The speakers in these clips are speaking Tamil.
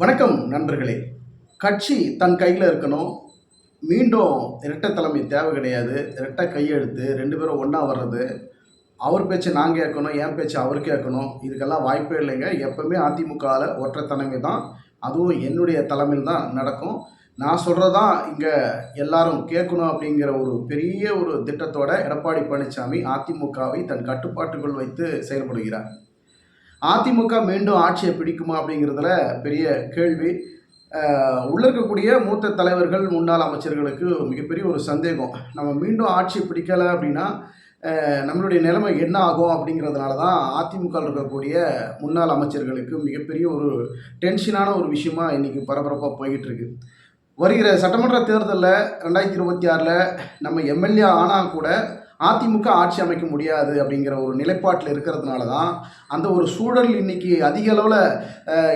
வணக்கம் நண்பர்களே. கட்சி தன் கையில் இருக்கணும். மீண்டும் இரட்டை தலைமை தேவை கிடையாது. இரட்டை கையெழுத்து ரெண்டு பேரும் ஒன்றா வர்றது. அவர் பேச்சு நான் கேட்கணும் என் பேச்சு அவர் கேட்கணும். இதுக்கெல்லாம் வாய்ப்பே இல்லைங்க. எப்பவுமே அதிமுகவில் ஒற்றை தலைமை தான். அதுவும் என்னுடைய தலைமையில் தான் நடக்கும். நான் சொல்கிறதான் இங்கே எல்லாரும் கேட்கணும் அப்படிங்கிற ஒரு பெரிய ஒரு திட்டத்தோட எடப்பாடி பழனிசாமி அதிமுகவை தன் கட்டுப்பாட்டுக்குள் வைத்து செயல்படுகிறார். அதிமுக மீண்டும் ஆட்சியை பிடிக்குமா அப்படிங்கிறதுல பெரிய கேள்வி. உள்ள இருக்கக்கூடிய மூத்த தலைவர்கள் முன்னாள் அமைச்சர்களுக்கு மிகப்பெரிய ஒரு சந்தேகம். நம்ம மீண்டும் ஆட்சியை பிடிக்கலை அப்படின்னா நம்மளுடைய நிலைமை என்ன ஆகும் அப்படிங்கிறதுனால தான் அதிமுக இருக்கக்கூடிய முன்னாள் அமைச்சர்களுக்கு மிகப்பெரிய ஒரு டென்ஷனான ஒரு விஷயமா இன்றைக்கி பரபரப்பாக போய்கிட்டு இருக்கு வருகிற சட்டமன்ற தேர்தலில் ரெண்டாயிரத்தி இருபத்தி ஆறில் நம்ம எம்எல்ஏ ஆனால் கூட அதிமுக ஆட்சி அமைக்க முடியாது அப்படிங்கிற ஒரு நிலைப்பாட்டில் இருக்கிறதுனால தான் அந்த ஒரு சூழல் இன்னைக்கு அதிக அளவில்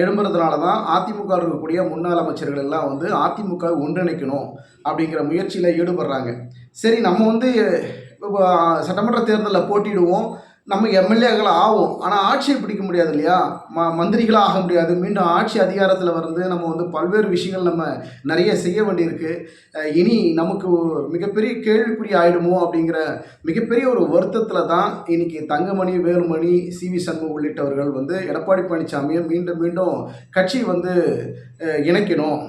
எழும்புறதுனால தான் அதிமுக இருக்கக்கூடிய முன்னாள் அமைச்சர்கள் எல்லாம் வந்து அதிமுக ஒன்றிணைக்கணும் அப்படிங்கிற முயற்சியில் ஈடுபடுறாங்க. சரி நம்ம வந்து இப்போ சட்டமன்ற தேர்தலில் போட்டிடுவோம் நம்ம எம்எல்ஏக்களாக ஆகும் ஆனால் ஆட்சியை பிடிக்க முடியாது இல்லையா? ம மந்திரிகளாக ஆக முடியாது. மீண்டும் ஆட்சி அதிகாரத்தில் வந்து நம்ம வந்து பல்வேறு விஷயங்கள் நம்ம நிறைய செய்ய வேண்டியிருக்கு. இனி நமக்கு மிகப்பெரிய கேள்விக்குறி ஆயிடுமோ அப்படிங்கிற மிகப்பெரிய ஒரு வருத்தத்தில் தான் இன்னைக்கு தங்கமணி வேலுமணி சி வி சண்முகம் உள்ளிட்டவர்கள் வந்து எடப்பாடி பழனிசாமியை மீண்டும் மீண்டும் கட்சி வந்து இணைக்கணும்.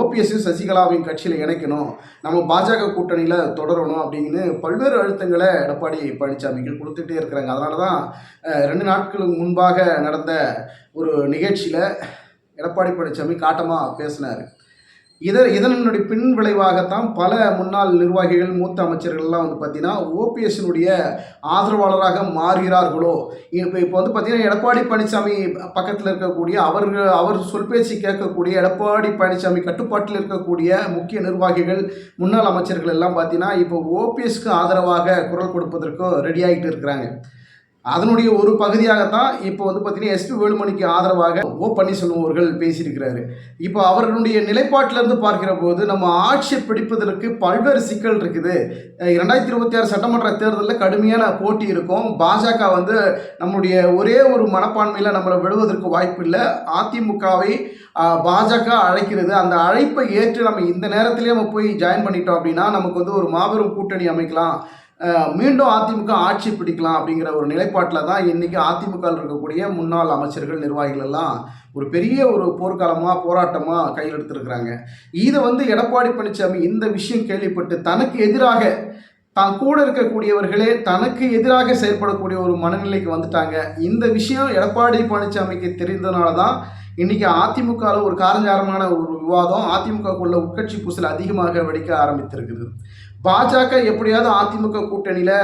ஓபிஎஸ்ஸையும் சசிகலாவையும் கட்சியில் இணைக்கணும். நம்ம பாஜக கூட்டணியில் தொடரணும் அப்படின்னு பல்வேறு அழுத்தங்களை எடப்பாடி பழனிசாமிக்கு கொடுத்துட்டே இருக்கிறாங்க. அதனால தான் ரெண்டு நாட்களுக்கு முன்பாக நடந்த ஒரு நிகழ்ச்சியில் எடப்பாடி பழனிசாமி காட்டமாக பேசினார். இதன் இதனுடைய பின் விளைவாகத்தான் பல முன்னாள் நிர்வாகிகள் மூத்த அமைச்சர்கள்லாம் வந்து பார்த்தீங்கன்னா ஓபிஎஸ்னுடைய ஆதரவாளராக மாறுகிறார்களோ? இப்போ இப்போ வந்து பார்த்தீங்கன்னா எடப்பாடி பழனிசாமி பக்கத்தில் இருக்கக்கூடிய அவர்கள் அவர் சொல் பேச்சு கேட்கக்கூடிய எடப்பாடி பழனிசாமி கட்டுப்பாட்டில் இருக்கக்கூடிய முக்கிய நிர்வாகிகள் முன்னாள் அமைச்சர்கள் எல்லாம் பார்த்தீங்கன்னா இப்போ ஓபிஎஸ்க்கு ஆதரவாக குரல் கொடுப்பதற்கும் ரெடி ஆகிட்டு இருக்கிறாங்க. அதனுடைய ஒரு பகுதியாகத்தான் இப்போ வந்து பார்த்தீங்கன்னா எஸ்பி வேலுமணிக்கு ஆதரவாக ஓ பன்னீர்செல்வம் அவர்கள் பேசியிருக்கிறாரு. இப்போ அவர்களுடைய நிலைப்பாட்டிலிருந்து பார்க்கிற போது நம்ம ஆட்சியை பிடிப்பதற்கு பல்வேறு சிக்கல் இருக்குது. இரண்டாயிரத்தி இருபத்தி ஆறு சட்டமன்ற தேர்தலில் கடுமையான போட்டி இருக்கும். பாஜக வந்து நம்முடைய ஒரே ஒரு மனப்பான்மையில் நம்மளை விடுவதற்கு வாய்ப்பு இல்லை. அதிமுகவை பாஜக அழைக்கிறது. அந்த அழைப்பை ஏற்று நம்ம இந்த நேரத்திலேயே நம்ம போய் ஜாயின் பண்ணிட்டோம் அப்படின்னா நமக்கு வந்து ஒரு மாபெரும் கூட்டணி அமைக்கலாம். மீண்டும் அதிமுக ஆட்சி பிடிக்கலாம் அப்படிங்கிற ஒரு நிலைப்பாட்டில் தான் இன்றைக்கி அதிமுகவில் இருக்கக்கூடிய முன்னாள் அமைச்சர்கள் நிர்வாகிகள் எல்லாம் ஒரு பெரிய ஒரு போர்க்காலமாக போராட்டமாக கையில் எடுத்துருக்கிறாங்க இதை வந்து எடப்பாடி பழனிசாமி இந்த விஷயம் கேள்விப்பட்டு தனக்கு எதிராக தான் கூட இருக்கக்கூடியவர்களே தனக்கு எதிராக செயல்படக்கூடிய ஒரு மனநிலைக்கு வந்துட்டாங்க. இந்த விஷயம் எடப்பாடி பழனிசாமிக்கு தெரிந்ததுனால தான் இன்னைக்கு அதிமுகவில் ஒரு காரஞ்சாரமான ஒரு விவாதம் அதிமுகக்குள்ள உட்கட்சி பூசல் அதிகமாக வெடிக்க ஆரம்பித்திருக்குது. பாஜக எப்படியாவது அதிமுக கூட்டணியில்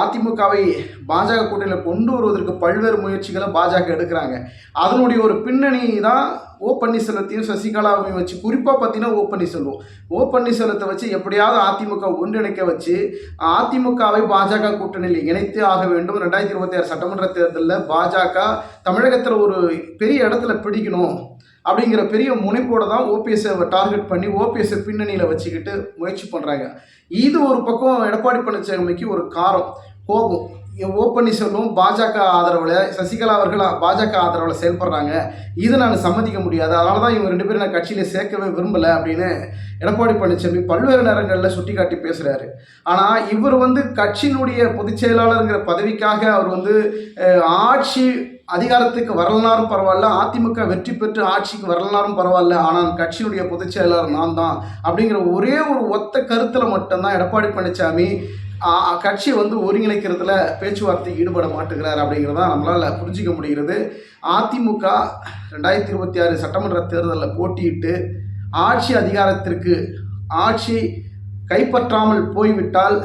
அதிமுகவை பாஜக கூட்டணியில் கொண்டு வருவதற்கு பல்வேறு முயற்சிகளை பாஜக எடுக்கிறாங்க. அதனுடைய ஒரு பின்னணி தான் ஓ பன்னீர்செல்வத்தையும் சசிகலாவையும் வச்சு குறிப்பாக பார்த்தீங்கன்னா ஓ பன்னீர்செல்வம். ஓ பன்னீர்செல்வத்தை வச்சு எப்படியாவது அதிமுக ஒன்றிணைக்க வச்சு அதிமுகவை பாஜக கூட்டணியில் இணைத்து ஆக வேண்டும். ரெண்டாயிரத்தி இருபத்தி ஆறு சட்டமன்ற தேர்தலில் பாஜக தமிழகத்தில் ஒரு பெரிய இடத்துல பிடிக்கணும். அப்படிங்கிற பெரிய முனைப்போடு தான் ஓபிஎஸ்ஸை டார்கெட் பண்ணி ஓபிஎஸ்ஸை பின்னணியில் வச்சுக்கிட்டு முயற்சி பண்ணுறாங்க இது ஒரு பக்கம் எடப்பாடி பழனிசாமிக்கு ஒரு காரம் கோபம். ஓ பன்னீர்செல்வம் பாஜக ஆதரவில் சசிகலா அவர்கள் பாஜக ஆதரவில் செயல்படுறாங்க. இதை நான் சம்மதிக்க முடியாது. அதனால தான் இவங்க ரெண்டு பேரும் நான் கட்சியில் சேர்க்கவே விரும்பலை அப்படின்னு எடப்பாடி பழனிசாமி பல்வேறு நேரங்களில் சுட்டி காட்டி பேசுகிறாரு ஆனால் இவர் வந்து கட்சியினுடைய பொதுச் செயலாளருங்கிற பதவிக்காக அவர் வந்து ஆட்சி அதிகாரத்துக்கு வரலனாலும் பரவாயில்ல அதிமுக வெற்றி பெற்று ஆட்சிக்கு வரலனாலும் பரவாயில்ல ஆனால் கட்சியினுடைய பொதுச் செயலாளர் நான் தான் அப்படிங்கிற ஒரே ஒரு ஒத்த கருத்தில் மட்டும்தான் எடப்பாடி பழனிசாமி கட்சியை வந்து ஒருங்கிணைக்கிறதுல பேச்சுவார்த்தை ஈடுபட மாட்டுகிறார் அப்படிங்கிறதா நம்மளால் புரிஞ்சிக்க முடிகிறது. அதிமுக ரெண்டாயிரத்தி இருபத்தி ஆறு சட்டமன்ற தேர்தலில் போட்டியிட்டு ஆட்சி அதிகாரத்திற்கு ஆட்சி கைப்பற்றாமல் போய்விட்டால்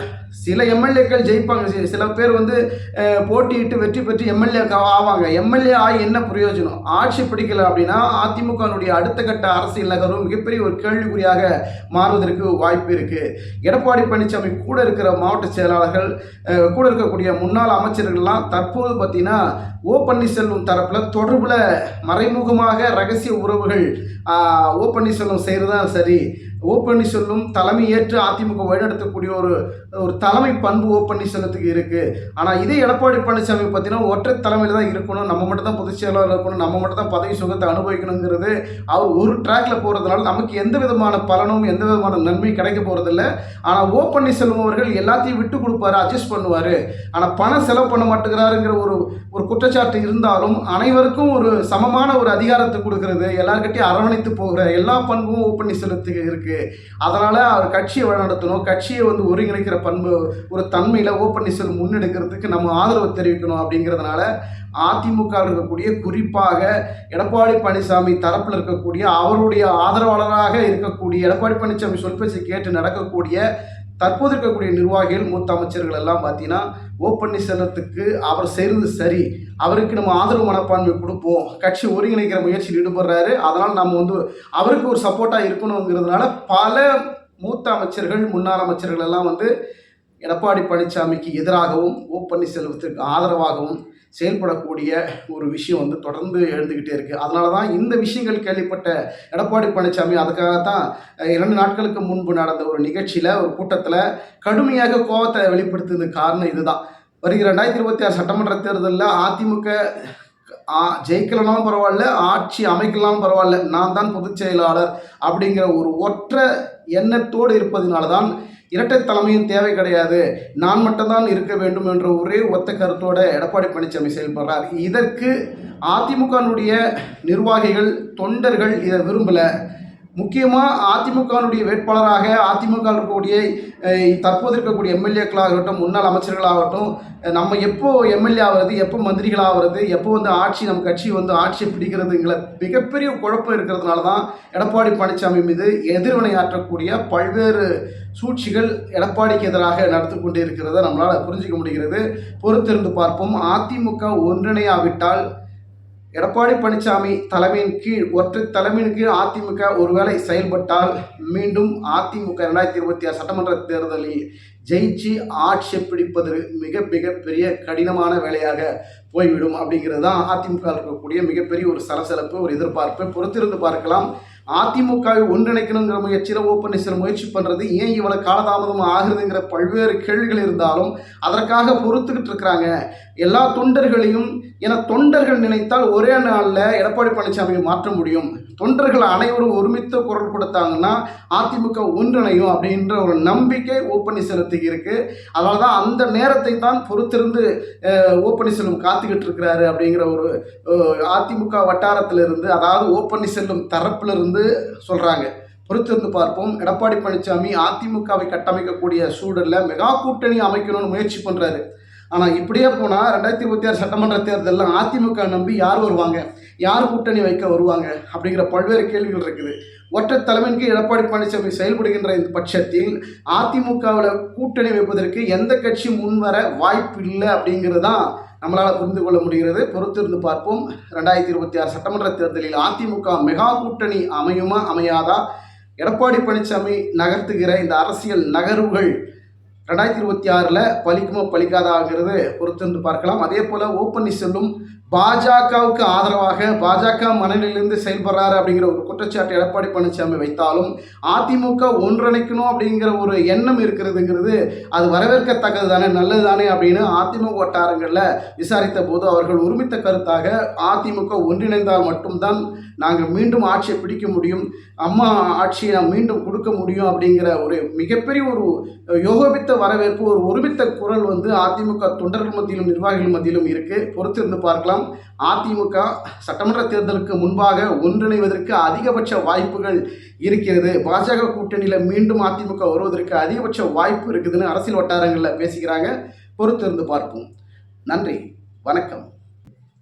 சில எம்எல்ஏக்கள் ஜெயிப்பாங்க. சில பேர் வந்து போட்டியிட்டு வெற்றி பெற்று எம்எல்ஏ ஆவாங்க. எம்எல்ஏ ஆகி என்ன பிரயோஜனம்? ஆட்சி பிடிக்கல அப்படின்னா அதிமுகனுடைய அடுத்த கட்ட அரசியல் நகரும் மிகப்பெரிய ஒரு கேள்விக்குறியாக மாறுவதற்கு வாய்ப்பு இருக்கு. எடப்பாடி பழனிசாமி கூட இருக்கிற மாவட்ட செயலாளர்கள் கூட இருக்கக்கூடிய முன்னாள் அமைச்சர்கள்லாம் தற்போது பார்த்தீங்கன்னா ஓ பன்னீர்செல்வம் தரப்பில் தொடர்பில் மறைமுகமாக ரகசிய உறவுகள் ஓ பன்னீர்செல்வம் செய்கிறது தான் சரி. ஓ பன்னீர்செல்வம் தலைமை ஏற்று அதிமுக வழிநடத்தக்கூடிய ஒரு ஒரு தலைமை பண்பு ஓ பன்னீர்செல்வத்துக்கு இருக்குது ஆனால் இதே எடப்பாடி பழனிசாமி பார்த்தீங்கன்னா ஒற்றை தலைமையில் தான் இருக்கணும். நம்ம மட்டும் தான் பொதுச் செயலாளர் இருக்கணும். நம்ம மட்டும் தான் பதவி சுகத்தை அனுபவிக்கணுங்கிறது அவர் ஒரு ட்ராக்ல போகிறதுனால நமக்கு எந்த விதமான பலனும் எந்த விதமான நன்மையும் கிடைக்க போகிறதில்ல ஆனால் ஓ பன்னீர்செல்வம் அவர்கள் எல்லாத்தையும் விட்டு கொடுப்பாரு அட்ஜஸ்ட் பண்ணுவார். ஆனால் பணம் செலவு பண்ண மாட்டேங்கிறாருங்கிற ஒரு ஒரு குற்றச்சாட்டு இருந்தாலும் அனைவருக்கும் ஒரு சமமான ஒரு அதிகாரத்தை கொடுக்கறது. எல்லார்கிட்டையும் அரவணைத்து போகிற எல்லா பண்பும் ஓ பன்னீர்செல்வத்துக்கு இருக்குது அதனால் அவர் கட்சியை வழிநடத்தணும். கட்சியை வந்து ஒருங்கிணைக்கிற பண்பு ஒரு தன்மையில் ஓ பன்னீர்செல்வம் முன்னெடுக்கிறதுக்கு நம்ம ஆதரவு தெரிவிக்கணும் அப்படிங்கிறதுனால அதிமுக இருக்கக்கூடிய குறிப்பாக எடப்பாடி பழனிசாமி தரப்பில் இருக்கக்கூடிய அவருடைய ஆதரவாளராக இருக்கக்கூடிய எடப்பாடி பழனிசாமி சொல்பேச்சு கேட்டு நடக்கக்கூடிய தற்போது இருக்கக்கூடிய நிர்வாகிகள் மூத்த அமைச்சர்கள் எல்லாம் பார்த்தீங்கன்னா ஓ பன்னீர்செல்வத்துக்கு அவர் செய்கிறது சரி. அவருக்கு நம்ம ஆதரவு மனப்பான்மை கொடுப்போம். கட்சி ஒருங்கிணைக்கிற முயற்சியில் ஈடுபடுறாரு. அதனால் நம்ம வந்து அவருக்கு ஒரு சப்போர்ட்டாக இருக்கணுங்கிறதுனால பல மூத்த அமைச்சர்கள் முன்னாள் அமைச்சர்கள் எல்லாம் வந்து எடப்பாடி பழனிசாமிக்கு எதிராகவும் ஓ பன்னீர்செல்வத்திற்கு ஆதரவாகவும் செயல்படக்கூடிய ஒரு விஷயம் வந்து தொடர்ந்து எழுந்துக்கிட்டே இருக்குது அதனால தான் இந்த விஷயங்கள் கேள்விப்பட்ட எடப்பாடி பழனிசாமி அதுக்காக தான் இரண்டு நாட்களுக்கு முன்பு நடந்த ஒரு நிகழ்ச்சியில் ஒரு கூட்டத்தில் கடுமையாக கோபத்தை வெளிப்படுத்துறதுக்கு காரணம் இதுதான். வருகிற ரெண்டாயிரத்தி இருபத்தி ஆறு சட்டமன்ற தேர்தலில் அதிமுக ஆ- ஜெயிக்கலனாலும் பரவாயில்ல ஆட்சி அமைக்கலாலும் பரவாயில்ல நான் தான் பொதுச் செயலாளர் அப்படிங்கிற ஒரு ஒற்ற எண்ணத்தோடு இருப்பதனால தான் இரட்டை தலைமையும் தேவை கிடையாது. நான் மட்டும்தான் இருக்க வேண்டும் என்ற ஒரே ஒத்த கருத்தோட எடப்பாடி பழனிசாமி செயல்படுறார். இதற்கு அதிமுகனுடைய நிர்வாகிகள் தொண்டர்கள் இதை விரும்பலை. முக்கியமாக அதிமுகனுடைய வேட்பாளராக அதிமுக இருக்கக்கூடிய தற்போது இருக்கக்கூடிய எம்எல்ஏக்களாகட்டும் முன்னாள் அமைச்சர்களாகட்டும் நம்ம எப்போ எம்எல்ஏ ஆகிறது எப்போ மந்திரிகளாகிறது எப்போ வந்து ஆட்சி நம்ம கட்சி வந்து ஆட்சியை பிடிக்கிறதுங்கிற மிகப்பெரிய குழப்பம் இருக்கிறதுனால தான் எடப்பாடி பழனிசாமி மீது எதிர்வினை ஆற்றக்கூடிய பல்வேறு சூழ்ச்சிகள் எடப்பாடிக்கு எதிராக நடத்தி கொண்டு இருக்கிறத நம்மளால் புரிஞ்சிக்க முடிகிறது. பொறுத்திருந்து பார்ப்போம். அதிமுக ஒன்றிணையாவிட்டால் எடப்பாடி பழனிசாமி தலைமையின் கீழ் ஒற்றை தலைமையின் கீழ் அதிமுக ஒருவேளை செயல்பட்டால் மீண்டும் அதிமுக ரெண்டாயிரத்தி இருபத்தி ஆறு சட்டமன்ற தேர்தலில் ஜெயிச்சு ஆட்சியை பிடிப்பது மிக மிக பெரிய கடினமான வேலையாக போய்விடும் அப்படிங்கிறது தான் அதிமுக இருக்கக்கூடிய மிகப்பெரிய ஒரு சலசலப்பு ஒரு எதிர்பார்ப்பு. பொறுத்திருந்து பார்க்கலாம். அதிமுகவை ஒன்றிணைக்கணுங்கிற முயற்சியில் ஓ பன்னீர்செல்வம் முயற்சி பண்ணுறது ஏன் இவ்வளோ காலதாமதம் ஆகுதுங்கிற பல்வேறு கேள்விகள் இருந்தாலும் அதற்காக பொறுத்துக்கிட்டு இருக்கிறாங்க. எல்லா தொண்டர்களையும் என தொண்டர்கள் நினைத்தால் ஒரே நாளில் எடப்பாடி பழனிசாமியை மாற்ற முடியும். தொண்டர்கள் அனைவரும் ஒருமித்த குரல் கொடுத்தாங்கன்னா அதிமுக ஒன்றிணையும் அப்படின்ற ஒரு நம்பிக்கை ஓ பன்னீர்செல்வத்துக்கு இருக்குது அதனால தான் அந்த நேரத்தை தான் பொறுத்திருந்து ஓ பன்னீர்செல்வம் காத்துக்கிட்டு இருக்கிறாரு அப்படிங்கிற ஒரு அதிமுக வட்டாரத்திலிருந்து அதாவது ஓ பன்னீர்செல்வம் தரப்பிலிருந்து வந்து சொல்கிறாங்க பொறுத்திருந்து பார்ப்போம். எடப்பாடி பழனிசாமி அதிமுகவை கட்டமைக்கக்கூடிய சூழலில் மெகா கூட்டணி அமைக்கணும்னு முயற்சி பண்ணுறாரு ஆனால் இப்படியே போனால் ரெண்டாயிரத்தி இருபத்தி ஆறு சட்டமன்ற தேர்தலில் அதிமுக நம்பி யார் வருவாங்க? யார் கூட்டணி வைக்க வருவாங்க? அப்படிங்கிற பல்வேறு கேள்விகள் இருக்குது. ஒற்றை தலைமையின் கீழ் எடப்பாடி பழனிசாமி செயல்படுகின்ற இந்த பட்சத்தில் அதிமுகவில் கூட்டணி வைப்பதற்கு எந்த கட்சி முன்வர வாய்ப்பு இல்லை அப்படிங்கிறது தான் நம்மளால் புரிந்து கொள்ள முடிகிறது. பொறுத்திருந்து பார்ப்போம். ரெண்டாயிரத்தி இருபத்தி ஆறு சட்டமன்ற தேர்தலில் அதிமுக மெகா கூட்டணி அமையுமா அமையாதா? எடப்பாடி பழனிசாமி நகர்த்துகிற இந்த அரசியல் நகர்வுகள் ரெண்டாயிரத்தி இருபத்தி ஆறில் பலிக்குமோ பலிக்காதாங்கிறது பொறுத்திருந்து பார்க்கலாம். அதே போல் ஓ பன்னீர்செல்வம் பாஜகவுக்கு ஆதரவாக பாஜக மனநிலையிலிருந்து செயல்படுறாரு அப்படிங்கிற ஒரு குற்றச்சாட்டு எடப்பாடி பழனிசாமி வைத்தாலும் அதிமுக ஒன்றிணைக்கணும் அப்படிங்கிற ஒரு எண்ணம் இருக்கிறதுங்கிறது அது வரவேற்கத்தக்கது தானே நல்லது தானே அப்படின்னு அதிமுக வட்டாரங்களில் விசாரித்த போது அவர்கள் ஒருமித்த கருத்தாக அதிமுக ஒன்றிணைந்தால் மட்டும்தான் நாங்கள் மீண்டும் ஆட்சியை பிடிக்க முடியும். அம்மா ஆட்சியை நாம் மீண்டும் கொடுக்க முடியும் அப்படிங்கிற ஒரு மிகப்பெரிய ஒரு யோகோபித்த வரவேற்பு ஒரு ஒருமித்த குரல் வந்து அதிமுக தொண்டர்கள் மத்தியிலும் நிர்வாகிகள் மத்தியிலும் இருக்குது பொறுத்திருந்து பார்க்கலாம். அதிமுக சட்டமன்ற தேர்தலுக்கு முன்பாக ஒன்றிணைவதற்கு அதிகபட்ச வாய்ப்புகள் இருக்கிறது. பாஜக கூட்டணியில் மீண்டும் அதிமுக வருவதற்கு அதிகபட்ச வாய்ப்பு இருக்குதுன்னு அரசியல் வட்டாரங்களில் பேசுகிறாங்க பொறுத்திருந்து பார்ப்போம். நன்றி. வணக்கம்.